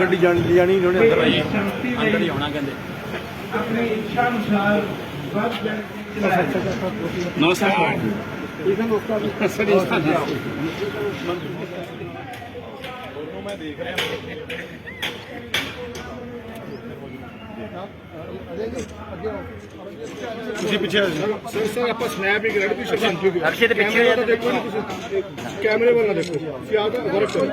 ਗੱਡੀ ਜਾਣੀ ਜਾਣੀ ਇਹਨਾਂ ਨੇ ਅੰਦਰ ਆਈ। ਅੰਦਰ ਹੀ ਆਉਣਾ ਕਹਿੰਦੇ। ਆਪਣੀ ਇੱਛਾ ਅਨੁਸਾਰ ਵੱਧ ਚੜ੍ਹ ਕੇ ਚਲਾਏ। ਨਮਸਕਾਰ। ਤੁਸੀਂ ਪਿੱਛੇ ਆ ਜਾਓ। ਸਰ ਸਰ ਆਪਾਂ ਸਨੈਪ ਹੀ ਕਰਾਂਗੇ ਤੁਸੀਂ ਸ਼ਰਮਾਂਤੀ ਹੋ ਅਰਸ਼ੇ ਦੇ ਪਿੱਛੇ ਕੈਮਰੇ ਵੱਲ ਦੇਖੋ ਨਾ ਤੁਸੀਂ। ਕੈਮਰੇ ਵੱਲ ਨਾ ਦੇਖੋ। ਤੁਸੀਂ ਆਪ ਦਾ ਵਰਕ ਕਰੋ।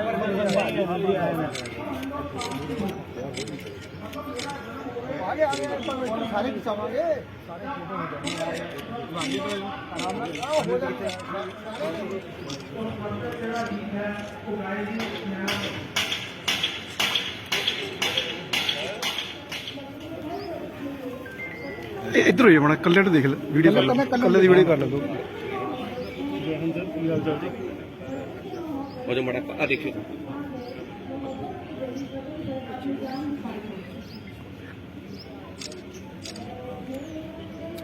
ਇਹ ਇੱਧਰ ਹੋ ਜਾ ਬਣਾ ਕੱਲੇ ਨੂੰ ਦੇਖ ਲੈ ਵੀਡੀਓ ਕਰ ਲੈ ਕੱਲੇ ਦੀ ਵੀਡੀਓ ਕਰ ਲੈ ਤੂੰ। ਉਹ ਜੋ ਮੜਾ ਆ ਦੇਖਿਓ।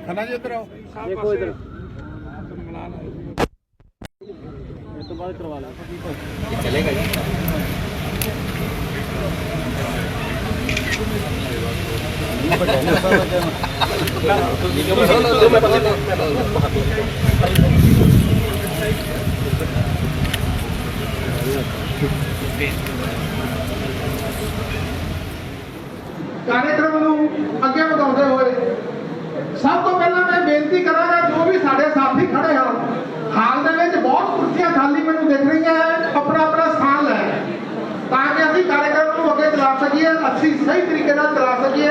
ਖੰਨਾ ਜੀ ਇੱਧਰ ਆਓ। ਦੇਖੋ ਇਧਰ। ਚਲੇਗਾ ਜੀ। ਕਾਰਜਕ੍ਰਮ ਨੂੰ ਅੱਗੇ ਵਧਾਉਂਦੇ ਹੋਏ ਸਭ ਤੋਂ ਪਹਿਲਾਂ ਮੈਂ ਬੇਨਤੀ ਕਰਾਂਗਾ ਜੋ ਵੀ ਸਾਡੇ ਸਾਥੀ ਖੜੇ ਹਨ ਹਾਲ ਦੇ ਵਿੱਚ ਬਹੁਤ ਕੁਰਸੀਆਂ ਖਾਲੀ ਮੈਨੂੰ ਦਿਖ ਰਹੀਆਂ ਹੈ ਆਪਣਾ ਆਪਣਾ ਸਥਾਨ ਲੈ ਤਾਂ ਕਿ ਅਸੀਂ ਕਾਰਜਕ੍ਰਮ ਨੂੰ ਅੱਗੇ ਚਲਾ ਸਕੀਏ ਅਸੀਂ ਸਹੀ ਤਰੀਕੇ ਨਾਲ ਚਲਾ ਸਕੀਏ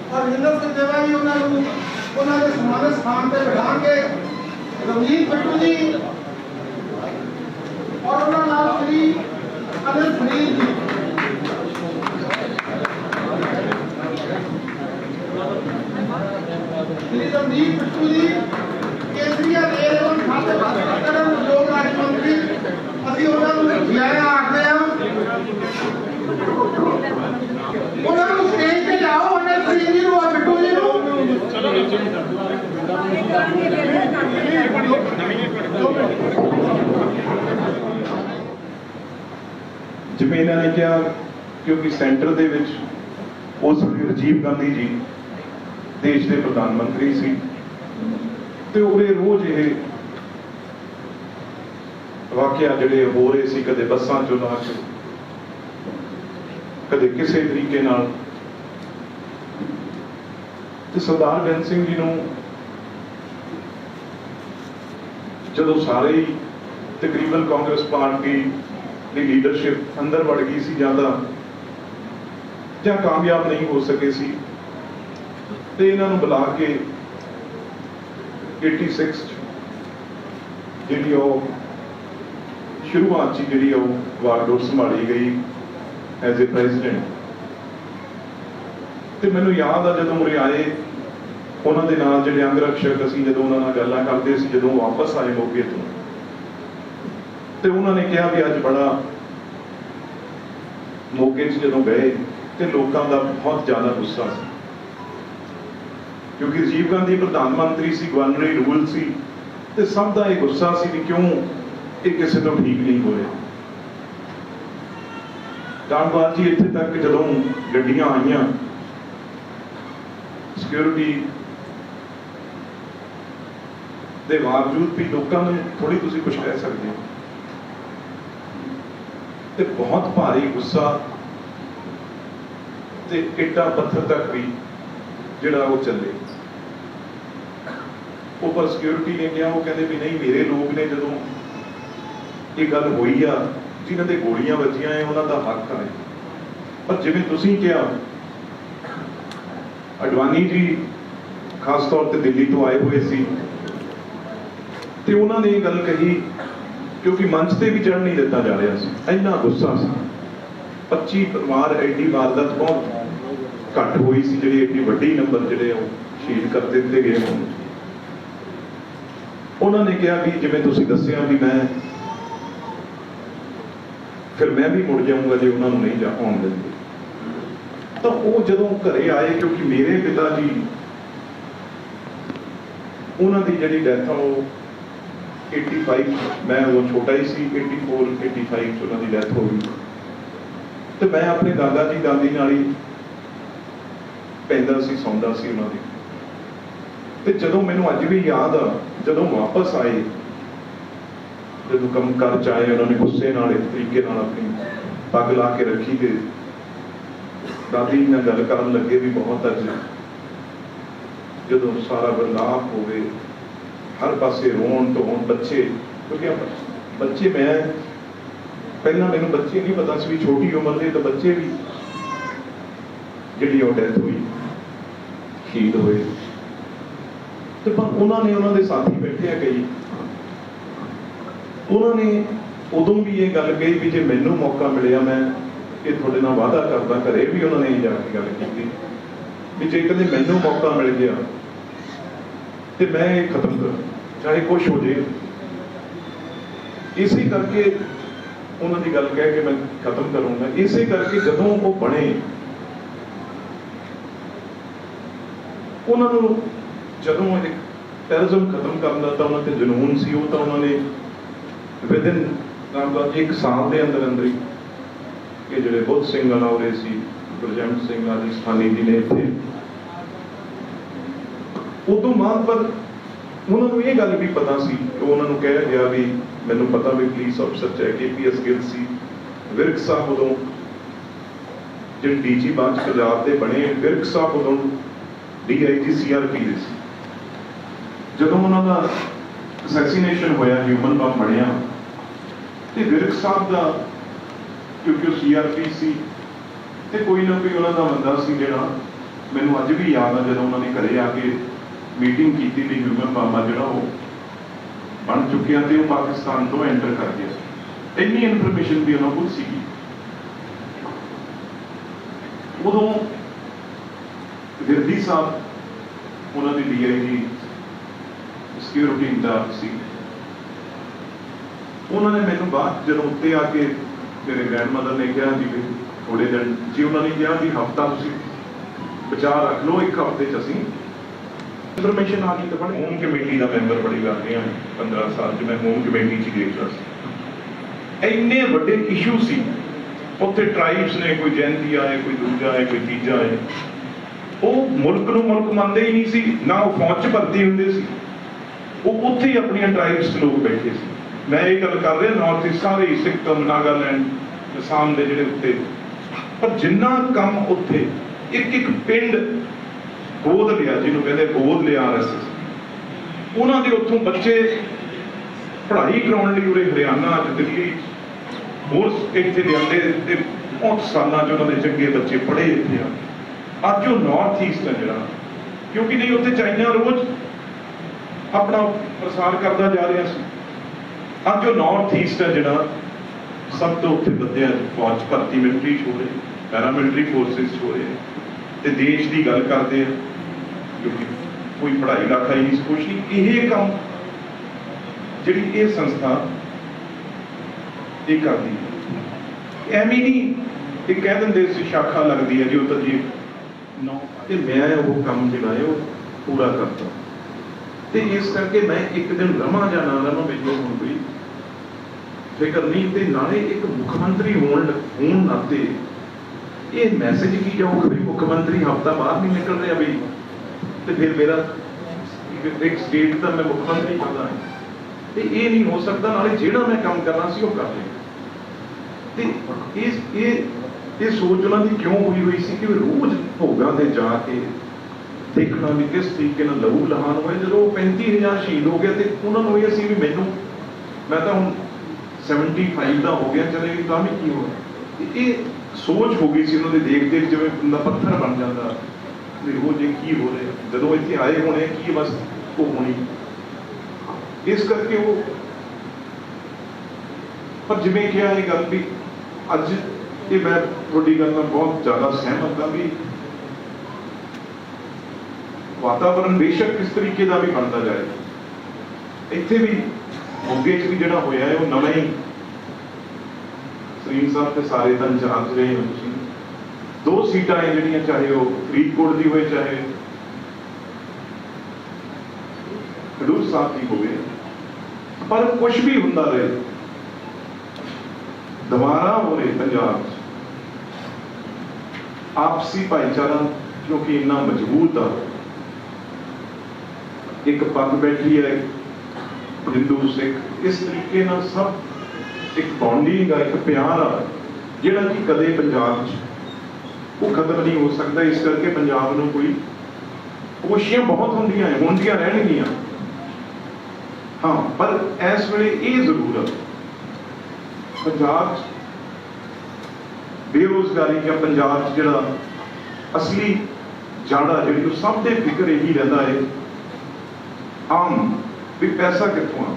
ਔਰ ਹਿੰਦਰ ਸਿੰਘ ਦੇਵਾ ਜੀ ਉਹਨਾਂ ਨੂੰ। ਉਹਨਾਂ ਦੇ ਸਮਾਨ ਸਥਾਨ ਤੇ ਬਿਠਾਣਗੇ ਰਵਨੀਤ ਬਿੱਟੂ ਜੀ ਔਰ ਉਹਨਾਂ ਨਾਲ ਸ੍ਰੀ ਅਨਿਲ ਫਰੀਦ ਜੀ ਸ੍ਰੀ ਰਵਨੀਤ ਬਿੱਟੂ ਜੀ ਕੇਂਦਰੀ ਰੇਲ ਐਵੰ ਖਾਤੇ ਬਾਰੇ ਉਦਯੋਗ ਰਾਜ ਮੰਤਰੀ ਅਸੀਂ ਉਹਨਾਂ ਨੂੰ ਲੈ ਆਖਦੇ ਹਾਂ ਉਹਨਾਂ ਨੂੰ ਸਟੇਜ ਤੇ ਜਾਓ ਉਹਨੇ ਸਿੰਘ ਜੀ ਨੂੰ ਔਰ ਬਿੱਟੂ ਜੀ ਨੂੰ ਜਿਵੇਂ ਇਹਨਾਂ ਨੇ ਕਿਹਾ, ਕਿਉਂਕਿ ਸੈਂਟਰ ਦੇ ਵਿੱਚ ਉਸ ਵੇਲੇ ਰਾਜੀਵ ਗਾਂਧੀ ਜੀ ਦੇਸ਼ ਦੇ ਪ੍ਰਧਾਨ ਮੰਤਰੀ ਸੀ। ਤੇ ਉਹਦੇ ਰੋਜ਼ ਇਹ ਵਾਕਿਆ ਜਿਹੜੇ ਹੋ ਰਹੇ ਸੀ, ਕਦੇ ਬੱਸਾਂ ਚੋਂ ਲਾ ਕੇ ਕਦੇ ਕਿਸੇ ਤਰੀਕੇ ਨਾਲ। ਤੇ ਸਰਦਾਰ ਬੇਅੰਤ ਸਿੰਘ ਜੀ ਨੂੰ ਜਦੋਂ ਸਾਰੇ ਤਕਰੀਬਨ ਕਾਂਗਰਸ ਪਾਰਟੀ ਦੀ ਲੀਡਰਸ਼ਿਪ ਅੰਦਰ ਵੜ ਗਈ ਸੀ ਜਾਂ ਤਾਂ ਜਾਂ ਕਾਮਯਾਬ ਨਹੀਂ ਹੋ ਸਕੇ ਸੀ। ਤੇ ਇਹਨਾਂ ਨੂੰ ਬੁਲਾ ਕੇ 86 ਚ ਜਿਹੜੀ ਉਹ ਸ਼ੁਰੂਆਤ 'ਚ ਜਿਹੜੀ ਉਹ ਵਾਰਡੋਰ ਸੰਭਾਲੀ ਗਈ ਐਜ਼ ਅ ਪ੍ਰੈਜ਼ੀਡੈਂਟ ਤੇ ਮੈਨੂੰ ਯਾਦ ਆ ਜਦੋਂ ਉਰੇ ਆਏ, ਉਹਨਾਂ ਦੇ ਨਾਲ ਜਿਹੜੇ ਅੰਗ ਰਕਸ਼ਕ ਅਸੀਂ ਜਦੋਂ ਉਹਨਾਂ ਨਾਲ ਗੱਲਾਂ ਕਰਦੇ ਸੀ, ਜਦੋਂ ਵਾਪਸ ਆਏ ਮੋਗੇ ਤੋਂ ਤੇ ਉਹਨਾਂ ਨੇ ਕਿਹਾ ਵੀ ਅੱਜ ਬੜਾ ਮੋਗੇ 'ਚ ਜਦੋਂ ਗਏ ਤੇ ਲੋਕਾਂ ਦਾ ਬਹੁਤ ਜ਼ਿਆਦਾ ਗੁੱਸਾ ਸੀ। ਕਿਉਂਕਿ ਰਾਜੀਵ ਗਾਂਧੀ ਪ੍ਰਧਾਨ ਮੰਤਰੀ ਸੀ, ਗਵਰਨਰੀ ਰੂਲ ਸੀ ਤੇ ਸਭ ਦਾ ਇਹ ਗੁੱਸਾ ਸੀ ਵੀ ਕਿਉਂ ਇਹ ਕਿਸੇ ਤੋਂ ਠੀਕ ਨਹੀਂ ਹੋਇਆ। ਧੰਨਵਾਦ ਜੀ ਇੱਥੇ ਤੱਕ ਜਦੋਂ ਗੱਡੀਆਂ ਆਈਆਂ ਸਿਕਿਉਰਿਟੀ ਦੇ ਬਾਵਜੂਦ ਵੀ ਲੋਕਾਂ ਨੂੰ ਥੋੜੀ ਤੁਸੀਂ ਕੁਝ ਕਹਿ ਸਕਦੇ ਹੋ। ਤੇ ਬਹੁਤ ਭਾਰੀ ਗੁੱਸਾ ਤੇ ਇੱਟਾਂ ਪੱਥਰ ਤੱਕ ਵੀ ਜਿਹੜਾ ਉਹ ਚੱਲੇ। ਉਹ ਪਰ ਸਿਕਿਉਰਿਟੀ ਨੇ ਕਿਹਾ, ਉਹ ਕਹਿੰਦੇ ਵੀ ਨਹੀਂ, ਮੇਰੇ ਲੋਕ ਨੇ ਜਦੋਂ ਇਹ ਗੱਲ ਹੋਈ ਆ, ਜਿਨ੍ਹਾਂ ਦੇ ਗੋਲੀਆਂ ਵੱਜੀਆਂ ਐ, ਉਹਨਾਂ ਦਾ ਹੱਕ ਹੈ ਪਰ ਜਿਵੇਂ ਤੁਸੀਂ ਕਿਹਾ, ਅਡਵਾਨੀ ਜੀ ਖਾਸ ਤੌਰ ਤੇ ਦਿੱਲੀ ਤੋਂ ਆਏ ਹੋਏ ਸੀ, ਤੇ ਉਹਨਾਂ ਨੇ ਇਹ ਗੱਲ ਕਹੀ ਕਿਉਂਕਿ ਮੰਚ ਤੇ ਵੀ ਚੜ੍ਹ ਨਹੀਂ ਦਿੱਤਾ ਜਾ ਰਿਹਾ ਸੀ। ਇੰਨਾ ਗੁੱਸਾ ਸੀ। 25 ਪਰਿਵਾਰ ਐਡੀ ਵਾਰਦਾਤ ਬਹੁਤ ਘੱਟ ਹੋਈ ਸੀ, ਜਿਹੜੀ ਐਡੀ ਵੱਡੀ ਨੰਬਰ ਜਿਹੜੇ ਉਹ ਸ਼ਹੀਦ ਕਰ ਦਿੱਤੇ ਗਏ ਹੋਣ। ਉਹਨਾਂ ਨੇ ਕਿਹਾ ਵੀ ਜਿਵੇਂ ਤੁਸੀਂ ਦੱਸਿਆ ਵੀ ਮੈਂ ਫਿਰ ਮੈਂ ਵੀ ਮੁੜ ਜਾਊਂਗਾ ਜੇ ਉਹਨਾਂ ਨੂੰ ਨਹੀਂ ਜਾ ਆਉਣ ਦਿੰਦੇ। ਤਾਂ ਉਹ ਜਦੋਂ ਘਰੇ ਆਏ, ਕਿਉਂਕਿ ਮੇਰੇ ਪਿਤਾ ਜੀ, ਉਹਨਾਂ ਦੀ ਜਿਹੜੀ ਡੈਥ ਆ, ਉਹ 85 ਮੈਂ ਉਦੋਂ ਛੋਟਾ ਹੀ ਸੀ 84 85 ਚ ਉਹਨਾਂ ਦੀ ਡੈਥ ਹੋ ਗਈ। ਤੇ ਮੈਂ ਆਪਣੇ ਦਾਦਾ ਜੀ, ਦਾਦੀ ਨਾਲ ਹੀ ਪੈਂਦਾ ਸੀ, ਸੌਂਦਾ ਸੀ ਉਹਨਾਂ ਦੀ। ਤੇ ਜਦੋਂ ਮੈਨੂੰ ਅੱਜ ਵੀ ਯਾਦ ਆ, ਜਦੋਂ ਵਾਪਸ ਆਏ, ਜਦੋਂ ਕੰਮ ਕਰ ਚ ਆਏ, ਉਹਨਾਂ ਨੇ ਗੁੱਸੇ ਨਾਲ ਇਸ ਤਰੀਕੇ ਨਾਲ ਆਪਣੀ ਪੱਗ ਲਾ ਕੇ ਰੱਖੀ ਤੇ ਦਾਦੀ ਨਾਲ ਗੱਲ ਕਰਨ ਲੱਗੇ ਵੀ ਬਹੁਤ ਅੱਜ ਜਦੋਂ ਸਾਰਾ ਬਰਲਾਪ ਹੋਵੇ ਹਰ ਪਾਸੇ ਰੋਣ ਧੋਣ ਬੱਚੇ, ਕਿਉਂਕਿ ਬੱਚੇ ਮੈਂ, ਪਹਿਲਾਂ ਮੈਨੂੰ ਬੱਚੇ ਨਹੀਂ ਪਤਾ ਸੀ ਵੀ ਛੋਟੀ ਉਮਰ ਦੇ, ਤਾਂ ਬੱਚੇ ਵੀ ਜਿਹੜੀ ਉਹ ਡੈਥ ਹੋਈ, ਸ਼ਹੀਦ ਹੋਏ। ਤੇ ਪਰ ਉਹਨਾਂ ਨੇ ਉਹਨਾਂ ਦੇ ਸਾਥੀ ਬੈਠੇ ਆ ਕਈ। ਉਹਨਾਂ ਨੇ ਉਦੋਂ ਵੀ ਇਹ ਗੱਲ ਕਹੀ ਵੀ ਜੇ ਮੈਨੂੰ ਮੌਕਾ ਮਿਲਿਆ ਮੈਂ ਇਹ ਤੁਹਾਡੇ ਨਾਲ ਵਾਅਦਾ ਕਰਦਾ ਘਰੇ ਵੀ ਉਹਨਾਂ ਨੇ ਇਹ ਜਾ ਕੇ ਗੱਲ ਕੀਤੀ। ਵੀ ਜੇ ਕਦੇ ਮੈਨੂੰ ਮੌਕਾ ਮਿਲ ਗਿਆ ਤੇ ਮੈਂ ਇਹ ਖਤਮ ਕਰਾਂ, ਚਾਹੇ ਕੁਛ ਹੋ ਜੇ। ਇਸੇ ਕਰਕੇ ਉਹਨਾਂ ਦੀ ਗੱਲ ਕਹਿ ਕੇ ਮੈਂ ਖਤਮ ਕਰੂੰਗਾ। ਇਸੇ ਕਰਕੇ ਜਦੋਂ ਉਹ ਬਣੇ, ਉਹਨਾਂ ਨੂੰ ਜਦੋਂ ਇਹ ਟੈਰਰਿਜ਼ਮ ਖਤਮ ਕਰਨ ਦਾ ਤਾਂ ਉਹਨਾਂ ਤੇ ਜਨੂਨ ਸੀ, ਉਹ ਤਾਂ ਉਹਨਾਂ ਨੇ ਵਿਦਿਨ ਰਾਮਦਾਸ ਇੱਕ ਸਾਲ ਦੇ ਅੰਦਰ ਅੰਦਰ ਹੀ ਇਹ ਜਿਹੜੇ ਬੁੱਧ ਸਿੰਘ ਅਨੌਰੇ ਸੀ, ਗੁਰਜੰਟ ਸਿੰਘ ਆਦਿ ਸਥਾਨੀ ਜੀ ਨੇ ਇੱਥੇ ਉਦੋਂ ਬਾਅਦ ਪਰ ਉਹਨਾਂ ਨੂੰ ਇਹ ਗੱਲ ਵੀ ਪਤਾ ਸੀ ਕਿ ਉਹਨਾਂ ਨੂੰ ਕਿਹਾ ਗਿਆ ਵੀ ਮੈਨੂੰ ਪਤਾ ਵੀ ਪੁਲਿਸ ਅਫਸਰ ਚ ਹੈ ਕੇਪੀਐਸ ਗਿੱਲ ਸੀ ਵਿਰਕ ਸਾਹਿਬ ਉਦੋਂ ਜਿਹੜੇ ਡੀਜੀ ਬਾਂਚ ਪੰਜਾਬ ਦੇ ਬਣੇ, ਵਿਰਕ ਸਾਹਿਬ ਉਦੋਂ ਡੀਆਈਜੀ ਸੀਆਰਪੀ ਦੇ ਸੀ। ਜਦੋਂ ਉਹਨਾਂ ਦਾ ਅਸੈਸੀਨੇਸ਼ਨ ਹੋਇਆ ਹਿਊਮਨ ਬੰਬ ਬਣਿਆ, ਤੇ ਵਿਰਕ ਸਾਹਿਬ ਦਾ ਕਿਉਂਕਿ ਉਹ ਸੀਆਰਪੀ ਸੀ, ਤੇ ਕੋਈ ਨਾ ਕੋਈ ਉਹਨਾਂ ਦਾ ਬੰਦਾ ਸੀ ਜਿਹੜਾ ਮੈਨੂੰ ਅੱਜ ਵੀ ਯਾਦ ਆ ਜਦੋਂ ਉਹਨਾਂ ਨੇ ਘਰੇ ਆ ਕੇ ਮੀਟਿੰਗ ਕੀਤੀ ਵੀ ਹਿਊਮਨ ਬੰਬ ਜਿਹੜਾ ਉਹ ਬਣ ਚੁੱਕਿਆ ਤੇ ਉਹ ਪਾਕਿਸਤਾਨ ਤੋਂ ਐਂਟਰ ਕਰ ਗਿਆ ਇੰਨੀ ਇਨਫੋਰਮੇਸ਼ਨ ਵੀ ਉਹਨਾਂ ਕੋਲ ਸੀਗੀ। ਉਦੋਂ ਵਿਰਦੀ ਸਾਹਿਬ, ਉਹਨਾਂ ਦੀ ਡੀਆਈਜੀ ਸਿਕਿਉਰਿਟੀ ਇੰਚਾਰਜ ਸੀ। ਉਹਨਾਂ ਨੇ ਮੈਨੂੰ ਬਾਅਦ ਜਦੋਂ ਉੱਤੇ ਆ ਕੇ ਮੇਰੇ ਗ੍ਰੈਂਡਮਦਰ ਨੇ ਕਿਹਾ ਜੀ ਥੋੜੇ ਦਿਨ, ਜੀ ਉਹਨਾਂ ਨੇ ਕਿਹਾ ਵੀ ਹਫਤਾ ਤੁਸੀਂ ਬਚਾ ਰੱਖ ਲਓ, ਇੱਕ ਹਫ਼ਤੇ ਚ ਅਸੀਂ ਇਨਫੋਰਮੇਸ਼ਨ ਆ ਗਈ ਤਾਂ ਬਣ ਹੋਮ ਕਮੇਟੀ ਦਾ ਮੈਂਬਰ ਬੜੀ ਲੱਗ ਰਿਹਾ 15 ਸਾਲ ਚ ਮੈਂ ਹੋਮ ਕਮੇਟੀ ਚ ਦੇਖਦਾ ਸੀ। ਇੰਨੇ ਵੱਡੇ ਇਸ਼ੂ ਸੀ। ਉੱਥੇ ਟ੍ਰਾਈਬਸ ਨੇ ਕੋਈ ਜੈਨਤੀਆ ਹੈ ਕੋਈ ਦੂਜਾ ਹੈ ਕੋਈ ਤੀਜਾ ਹੈ ਉਹ ਮੁਲਕ ਨੂੰ ਮੁਲਕ ਮੰਨਦੇ ਹੀ ਨਹੀਂ ਸੀ, ਨਾ ਉਹ ਫੌਜ ਚ ਭਰਤੀ ਹੁੰਦੇ ਸੀ। ਉਹ ਉੱਥੇ ਹੀ ਆਪਣੀਆਂ ਟ੍ਰਾਈਬਸ ਲੋਕ ਬੈਠੇ ਸੀ। ਮੈਂ ਇਹ ਗੱਲ ਕਰ ਰਿਹਾ ਨਾਰਥ ਈਸਟ ਸਾਰੇ ਸਿੱਕਮ ਨਾਗਾਲੈਂਡ, ਅਸਾਮ ਦੇ ਜਿਹੜੇ ਉੱਤੇ। ਪਰ ਜਿੰਨਾ ਕੰਮ ਉੱਥੇ ਇੱਕ ਇੱਕ ਪਿੰਡ ਗੋਦ ਲਿਆ, ਜਿਹਨੂੰ ਕਹਿੰਦੇ ਗੋਦ ਲਿਆ ਆਰਐਸਐਸ ਉਹਨਾਂ ਦੇ ਉੱਥੋਂ ਬੱਚੇ ਪੜ੍ਹਾਈ ਕਰਾਉਣ ਲਈ ਉਰੇ ਹਰਿਆਣਾ ਚ ਦਿੱਲੀ, ਹੋਰ ਇੱਥੇ ਲਿਆਂਦੇ ਤੇ ਬਹੁਤ ਸਾਲਾਂ ਚ ਉਹਨਾਂ ਦੇ ਚੰਗੇ ਬੱਚੇ ਪੜ੍ਹੇ ਇੱਥੇ ਆ। ਅੱਜ ਉਹ ਨਾਰਥ ਈਸਟ ਹੈ ਜਿਹੜਾ, ਕਿਉਂਕਿ ਨਹੀਂ, ਉੱਥੇ ਚਾਈਨਾ ਰੋਜ਼ ਆਪਣਾ ਪ੍ਰਸਾਰ ਕਰਦਾ ਜਾ ਰਿਹਾ ਸੀ। ਅੱਜ ਉਹ ਨਾਰਥ ਈਸਟ ਹੈ ਜਿਹੜਾ, ਸਭ ਤੋਂ ਉੱਥੇ ਬੰਦਿਆਂ ਫੌਜ ਭਰਤੀ ਮਿਲਟਰੀ ਚ ਹੋ ਰਹੇ ਪੈਰਾਮਿਲਟਰੀ ਫੋਰਸਿਸ ਚ ਹੋ ਰਹੇ ਤੇ ਦੇਸ਼ ਦੀ ਗੱਲ ਕਰਦੇ ਆ ਕਿਉਂਕਿ ਕੋਈ ਪੜ੍ਹਾਈ ਲਿਖਾਈ ਨਹੀਂ ਕੁਛ ਨਹੀਂ। ਇਹ ਕੰਮ ਜਿਹੜੀ ਇਹ ਸੰਸਥਾ ਇਹ ਕਰਦੀ ਹੈ। ਐਵੇਂ ਨਹੀਂ ਇਹ ਕਹਿ ਦਿੰਦੇ ਸੀ, ਸ਼ਾਖਾ ਲੱਗਦੀ ਹੈ ਜੀ ਉਹ ਤਾਂ ਜੀ। ਨੌ, ਤੇ ਮੈਂ ਉਹ ਕੰਮ ਜਿਹੜਾ ਹੈ, ਉਹ ਪੂਰਾ ਕਰਦਾ ਤੇ ਇਸ ਕਰਕੇ ਮੈਂ ਇੱਕ ਦਿਨ ਰਵਾਂ ਜਾਂ ਨਾ ਰਵਾਂ, ਮੈਨੂੰ ਹੁਣ ਕੋਈ ਫਿਕਰ ਨਹੀਂ। ਤੇ ਨਾਲੇ ਇੱਕ ਮੁੱਖ ਮੰਤਰੀ ਹੋਣ ਹੋਣ ਨਾਤੇ ਇਹ ਮੈਸੇਜ ਕੀ ਜਾਊਗਾ ਵੀ ਮੁੱਖ ਮੰਤਰੀ ਹਫਤਾ ਬਾਹਰ ਨਹੀਂ ਨਿਕਲ ਰਿਹਾ ਵੀ ਤੇ ਫਿਰ ਮੇਰਾ ਇੱਕ- ਸਟੇਟ ਦਾ ਮੈਂ ਮੁੱਖ ਮੰਤਰੀ ਬਣਦਾ ਹਾਂ। ਤੇ ਇਹ ਨਹੀਂ ਹੋ ਸਕਦਾ, ਨਾਲੇ ਜਿਹੜਾ ਮੈਂ ਕੰਮ ਕਰਨਾ ਸੀ ਉਹ ਕਰ ਲਿਆ। ਤੇ ਇਸ, ਇਹ ਇਹ ਸੋਚ ਉਹਨਾਂ ਦੀ ਕਿਉਂ ਹੋਈ ਹੋਈ ਸੀ ਕਿ ਰੋਜ਼ ਭੋਗਾਂ ਤੇ ਜਾ ਕੇ ਦੇਖਣਾ ਵੀ ਕਿਸ ਤਰੀਕੇ ਨਾਲ ਲਹੂ ਲਹਾਨ ਹੋਏ। ਜਦੋਂ ਉਹ 35000 ਸ਼ਹੀਦ ਹੋ ਗਏ ਤੇ ਉਹਨਾਂ ਨੂੰ ਇਹ ਸੀ ਵੀ ਮੈਨੂੰ, ਮੈਂ ਤਾਂ ਹੁਣ 75 ਦਾ ਹੋ ਗਿਆ, ਚਲੇ ਵੀ ਤਾਂ ਵੀ ਕੀ ਹੋਣਾ। ਤੇ ਇਹ ਸੋਚ ਹੋ ਗਈ ਸੀ ਉਹਨਾਂ ਦੇ ਦੇਖ ਦੇਖ ਜਿਵੇਂ ਬੰਦਾ ਪੱਥਰ ਬਣ ਜਾਂਦਾ। ਵੀ ਉਹ ਜੇ ਕੀ ਹੋ ਰਿਹਾ, ਜਦੋਂ ਇੱਥੇ ਆਏ ਹੋਣੇ, ਕੀ ਬਸ ਉਹ ਹੋਣੀ। ਇਸ ਕਰਕੇ ਉਹ ਪਰ ਜਿਵੇਂ ਕਿਹਾ ਇਹ ਗੱਲ ਵੀ ਅੱਜ ਇਹ ਮੈਂ ਤੁਹਾਡੀ ਗੱਲ ਨਾਲ ਬਹੁਤ ਜ਼ਿਆਦਾ ਸਹਿਮਤ ਹਾਂ ਵੀ ਵਾਤਾਵਰਣ ਬੇਸ਼ੱਕ ਕਿਸ ਤਰੀਕੇ ਦਾ ਵੀ ਬਣਦਾ ਜਾਏ। ਇੱਥੇ ਵੀ ਮੋਗੇ 'ਚ ਵੀ ਜਿਹੜਾ ਹੋਇਆ ਹੈ, ਉਹ ਨਵਾਂ ਹੀ। ਸਰੀਨ ਸਾਹਿਬ ਤੇ ਸਾਰੇ ਤਾਂ ਇੰਚਾਰਜ ਰਹੇ ਹੋ ਤੁਸੀਂ। ਦੋ ਸੀਟਾਂ ਹੈ ਜਿਹੜੀਆਂ, ਚਾਹੇ ਉਹ ਫਰੀਦਕੋਟ ਦੀ ਹੋਵੇ, ਚਾਹੇ ਖਡੂਰ ਸਾਹਿਬ ਦੀ ਹੋਵੇ, ਪਰ ਕੁਝ ਵੀ ਹੁੰਦਾ ਰਹੇ ਦੁਬਾਰਾ ਹੋਵੇ ਪੰਜਾਬ 'ਚ। ਆਪਸੀ ਭਾਈਚਾਰਾ ਕਿਉਂਕਿ ਇੰਨਾ ਮਜ਼ਬੂਤ ਆ, ਇੱਕ ਪੱਗ ਬੈਠੀ ਹੈ, ਹਿੰਦੂ, ਸਿੱਖ, ਇਸ ਤਰੀਕੇ ਨਾਲ ਸਭ ਇੱਕ ਬੌਂਡਿੰਗ ਆ, ਇੱਕ ਪਿਆਰ ਆ, ਜਿਹੜਾ ਕਿ ਕਦੇ ਪੰਜਾਬ 'ਚ ਉਹ ਖਤਮ ਨਹੀਂ ਹੋ ਸਕਦਾ, ਇਸ ਕਰਕੇ ਪੰਜਾਬ ਨੂੰ ਕੋਈ ਕੋਸ਼ਿਸ਼ਾਂ ਬਹੁਤ ਹੁੰਦੀਆਂ ਹੈ ਹੁੰਦੀਆਂ ਰਹਿਣਗੀਆਂ। ਹਾਂ, ਪਰ ਇਸ ਵੇਲੇ ਇਹ ਜ਼ਰੂਰ ਹੈ ਪੰਜਾਬ 'ਚ ਬੇਰੋਜ਼ਗਾਰੀ ਜਾਂ ਪੰਜਾਬ 'ਚ ਜਿਹੜਾ ਅਸਲੀ ਜਾੜਾ, ਜਿਹੜੀ ਉਹ ਸਭ ਦੇ ਫਿਕਰ ਇਹੀ ਰਹਿੰਦਾ ਹੈ, ਆਮ ਵੀ ਪੈਸਾ ਕਿੱਥੋਂ ਆ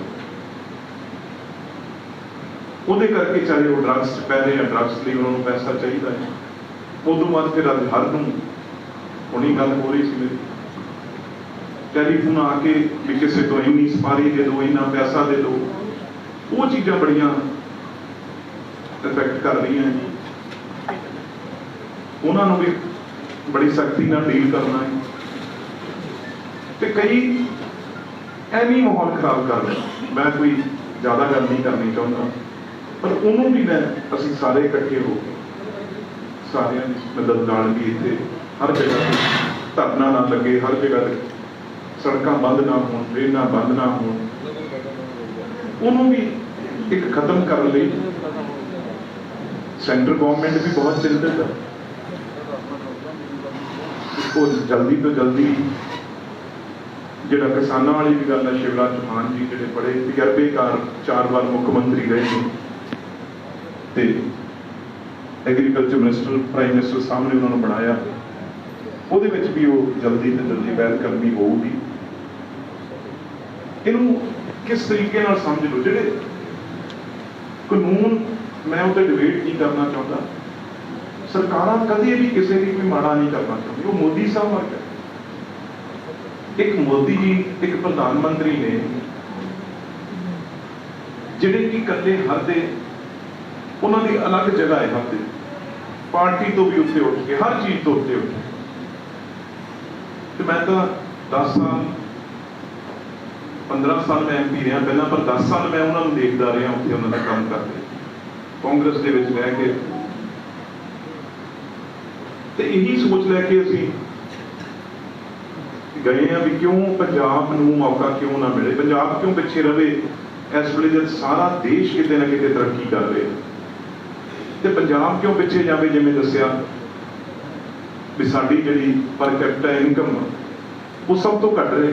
ਉਹਦੇ ਕਰਕੇ ਚਾਹੇ ਉਹ ਡਰੱਗਸ 'ਚ ਪੈ ਰਹੇ ਆ ਡਰੱਗਸ ਲਈ ਉਹਨਾਂ ਨੂੰ ਪੈਸਾ ਚਾਹੀਦਾ ਹੈ। ਉਦੋਂ ਬਾਅਦ ਫਿਰ ਅੱਜ ਹਰ ਨੂੰ ਹੁਣੀ ਗੱਲ ਹੋ ਰਹੀ ਸੀ ਮੇਰੀ। ਟੈਲੀਫੋਨ ਆ ਕੇ ਵੀ ਕਿਸੇ ਤੋਂ ਇੰਨੀ ਸਪਾਰੀ ਦੇ ਦਿਓ, ਇੰਨਾ ਪੈਸਾ ਦੇ ਦਿਓ। ਉਹ ਚੀਜ਼ਾਂ ਬੜੀਆਂ ਇਫੈਕਟ ਕਰ ਰਹੀਆਂ ਜੀ ਉਹਨਾਂ ਨੂੰ ਵੀ ਬੜੀ ਸਖਤੀ ਨਾਲ ਡੀਲ ਕਰਨਾ ਹੈ। ਤੇ ਕਈ ਐਵੇਂ ਮਾਹੌਲ ਖਰਾਬ ਕਰ ਰਹੇ ਮੈਂ ਕੋਈ ਜ਼ਿਆਦਾ ਗੱਲ ਨਹੀਂ ਕਰਨੀ ਚਾਹੁੰਦਾ। ਪਰ ਉਹਨੂੰ ਵੀ ਮੈਂ ਅਸੀਂ ਸਾਰੇ ਇਕੱਠੇ ਹੋ ਕੇ ਸਾਰਿਆਂ ਦੀ ਮਦਦ ਨਾਲ ਵੀ ਇੱਥੇ ਹਰ ਜਗ੍ਹਾ ਤੇ ਧਰਨਾ ਨਾ ਲੱਗੇ, ਹਰ ਜਗ੍ਹਾ ਤੇ ਸੜਕਾਂ ਬੰਦ ਨਾ ਹੋਣ ਟ੍ਰੇਨਾਂ ਬੰਦ ਨਾ ਹੋਣ। ਉਹਨੂੰ ਵੀ ਇੱਕ ਖਤਮ ਕਰਨ ਲਈ ਸੈਂਟਰ ਗਵਰਨਮੈਂਟ ਵੀ ਬਹੁਤ ਚਿੰਤਤ ਹੈ ਉਹ ਜਲਦੀ ਤੋਂ ਜਲਦੀ ਜਿਹੜਾ ਕਿਸਾਨਾਂ ਵਾਲੀ ਵੀ ਗੱਲ ਹੈ, ਸ਼ਿਵਰਾਜ ਚੌਹਾਨ ਜੀ ਜਿਹੜੇ ਬੜੇ ਤਜਰਬੇਕਾਰ ਚਾਰ ਵਾਰ ਮੁੱਖ ਮੰਤਰੀ ਰਹੇ ਨੇ। ਤੇ ਐਗਰੀਕਲਚਰ ਮਿਨਿਸਟਰ ਪ੍ਰਾਈਮ ਮਿਨਿਸਟਰ ਸਾਹਮਣੇ ਉਹਨਾਂ ਨੂੰ ਬਣਾਇਆ। ਉਹਦੇ ਵਿੱਚ ਵੀ ਉਹ ਜਲਦੀ ਤੋਂ ਜਲਦੀ ਪਹਿਲ ਕਰਨੀ ਹੋਊਗੀ। ਇਹਨੂੰ ਕਿਸ ਤਰੀਕੇ ਨਾਲ ਸਮਝ ਲਓ? ਜਿਹੜੇ ਕਾਨੂੰਨ ਮੈਂ ਉਹਤੇ ਡਿਬੇਟ ਨਹੀਂ ਕਰਨਾ ਚਾਹੁੰਦਾ। ਸਰਕਾਰਾਂ ਕਦੇ ਵੀ ਕਿਸੇ ਦੀ ਕੋਈ ਮਾੜਾ ਨਹੀਂ ਕਰਨਾ ਚਾਹੁੰਦੀ ਉਹ ਮੋਦੀ ਸਾਹਿਬ ਵਰਗਾ ਹੈ। ਇੱਕ ਮੋਦੀ ਜੀ, ਇੱਕ ਪ੍ਰਧਾਨ ਮੰਤਰੀ ਨੇ, ਜਿਹੜੇ ਕਿ ਇਕੱਲੇ ਹਰ ਦੇ ਉਹਨਾਂ ਦੀ ਅਲੱਗ ਜਗ੍ਹਾ ਹੈ ਹਰ ਪਾਰਟੀ ਤੋਂ ਵੀ ਉੱਤੇ ਉੱਠ ਕੇ, ਹਰ ਚੀਜ਼ ਤੋਂ ਉੱਤੇ ਉੱਠ ਕੇ। ਤੇ ਮੈਂ ਤਾਂ 10 ਸਾਲ 15 ਸਾਲ ਮੈਂ ਐਮਪੀ ਰਿਹਾ, ਪਹਿਲਾਂ ਪਰ 10 ਸਾਲ ਮੈਂ ਉਹਨਾਂ ਨੂੰ ਦੇਖਦਾ ਰਿਹਾ, ਉੱਥੇ ਉਹਨਾਂ ਦਾ ਕੰਮ ਕਰਦੇ। ਕਾਂਗਰਸ ਦੇ ਵਿੱਚ ਰਹਿ ਕੇ। ਤੇ ਇਹੀ ਸੋਚ ਲੈ ਕੇ ਅਸੀਂ ਗਏ ਆ ਵੀ ਕਿਉਂ ਪੰਜਾਬ ਨੂੰ ਮੌਕਾ ਕਿਉਂ ਨਾ ਮਿਲੇ? ਪੰਜਾਬ ਕਿਉਂ ਪਿੱਛੇ ਰਵੇ? ਇਸ ਵੇਲੇ ਜਦ ਸਾਰਾ ਦੇਸ਼ ਕਿਤੇ ਨਾ ਕਿਤੇ ਤਰੱਕੀ ਕਰ ਰਿਹਾ। ਤੇ ਪੰਜਾਬ ਕਿਉਂ ਪਿੱਛੇ ਜਾਵੇ ਜਿਵੇਂ ਦੱਸਿਆ? ਵੀ ਸਾਡੀ ਜਿਹੜੀ ਪਰ ਕੈਪੀਟਾ ਇਨਕਮ ਉਹ ਸਭ ਤੋਂ ਘੱਟ ਰਹੇ।